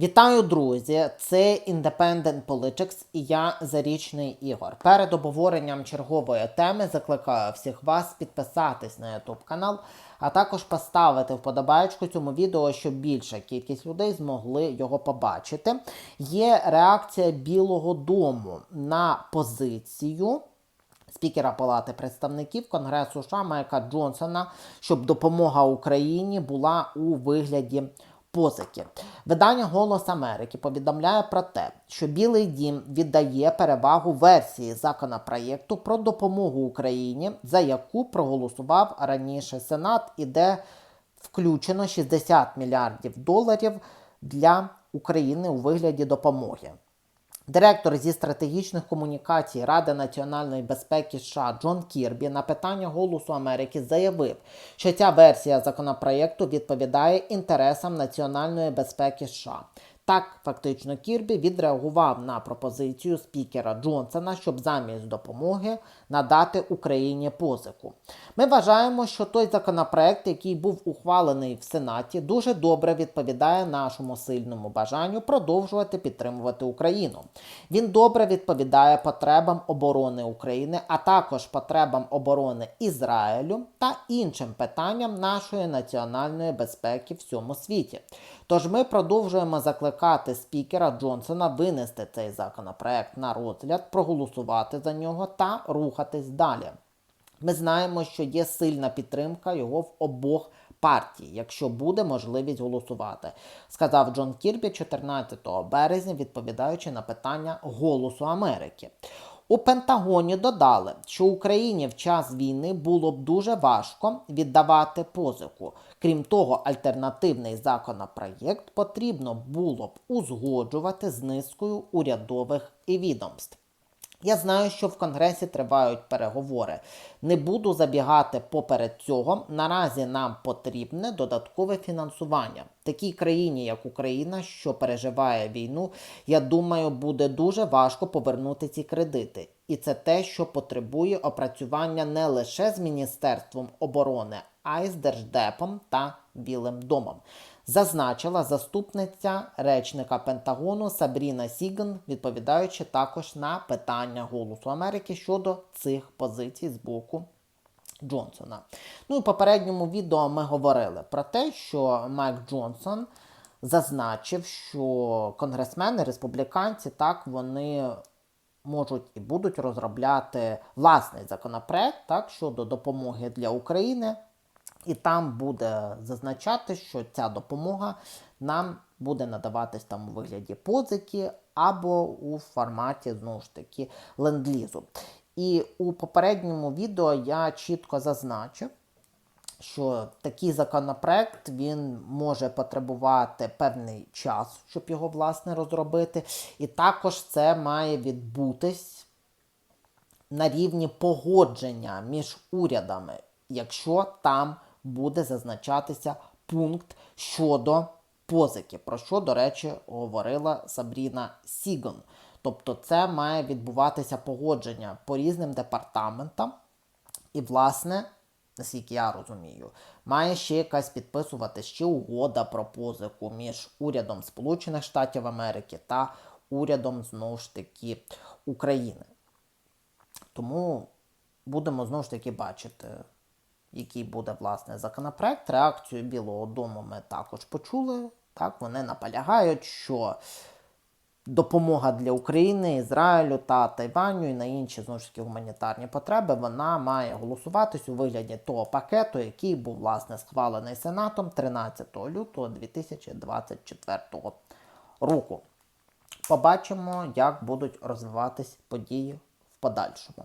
Вітаю, друзі! Це Independent Politics і я Зарічний Ігор. Перед обговоренням чергової теми закликаю всіх вас підписатись на YouTube канал, а також поставити вподобайку цьому відео, щоб більша кількість людей змогли його побачити. Є реакція Білого Дому на позицію. Спікера Палати представників Конгресу США Майка Джонсона, щоб допомога Україні була у вигляді позики. Видання Голос Америки повідомляє про те, що Білий Дім віддає перевагу версії законопроєкту про допомогу Україні, за яку проголосував раніше Сенат, і де включено 60 мільярдів доларів для України у вигляді допомоги. Директор зі стратегічних комунікацій Ради національної безпеки США Джон Кірбі на питання Голосу Америки заявив, що ця версія законопроєкту відповідає інтересам національної безпеки США. Так, фактично, Кірбі відреагував на пропозицію спікера Джонсона, щоб замість допомоги надати Україні позику. Ми вважаємо, що той законопроект, який був ухвалений в Сенаті, дуже добре відповідає нашому сильному бажанню продовжувати підтримувати Україну. Він добре відповідає потребам оборони України, а також потребам оборони Ізраїлю та іншим питанням нашої національної безпеки в всьому світі. Тож ми продовжуємо закликати спікера Джонсона винести цей законопроект на розгляд, проголосувати за нього та рухатись далі. Ми знаємо, що є сильна підтримка його в обох партій, якщо буде можливість голосувати, сказав Джон Кірбі 14 березня, відповідаючи на питання Голосу Америки. У Пентагоні додали, що Україні в час війни було б дуже важко віддавати позику. Крім того, альтернативний законопроєкт потрібно було б узгоджувати з низкою урядових і відомств. Я знаю, що в Конгресі тривають переговори. Не буду забігати поперед цього. Наразі нам потрібне додаткове фінансування. Такій країні, як Україна, що переживає війну, я думаю, буде дуже важко повернути ці кредити. І це те, що потребує опрацювання не лише з Міністерством оборони, а й з Держдепом та Білим домом. Зазначила заступниця речника Пентагону Сабріна Сіган, відповідаючи також на питання Голосу Америки щодо цих позицій з боку Джонсона. Ну і в попередньому відео ми говорили про те, що Майк Джонсон зазначив, що конгресмени, республіканці, так вони можуть і будуть розробляти власний законопроект так, щодо допомоги для України. І там буде зазначати, що ця допомога нам буде надаватись там у вигляді позики або у форматі знову ж таки ленд-лізу. І у попередньому відео я чітко зазначив, що такий законопроект він може потребувати певний час, щоб його власне розробити. І також це має відбутись на рівні погодження між урядами, якщо там буде зазначатися пункт щодо позики, про що, до речі, говорила Сабріна Сігон. Тобто це має відбуватися погодження по різним департаментам. І, власне, наскільки я розумію, має ще якась підписувати ще угода про позику між урядом Сполучених Штатів Америки та урядом знову ж таки України. Тому будемо знову ж таки бачити який буде власне законопроект. Реакцію Білого Дому ми також почули. Так, Вони наполягають, що допомога для України, Ізраїлю та Тайваню і на інші знову ж таки гуманітарні потреби вона має голосуватись у вигляді того пакету, який був власне схвалений Сенатом 13 лютого 2024 року. Побачимо, як будуть розвиватись події в подальшому.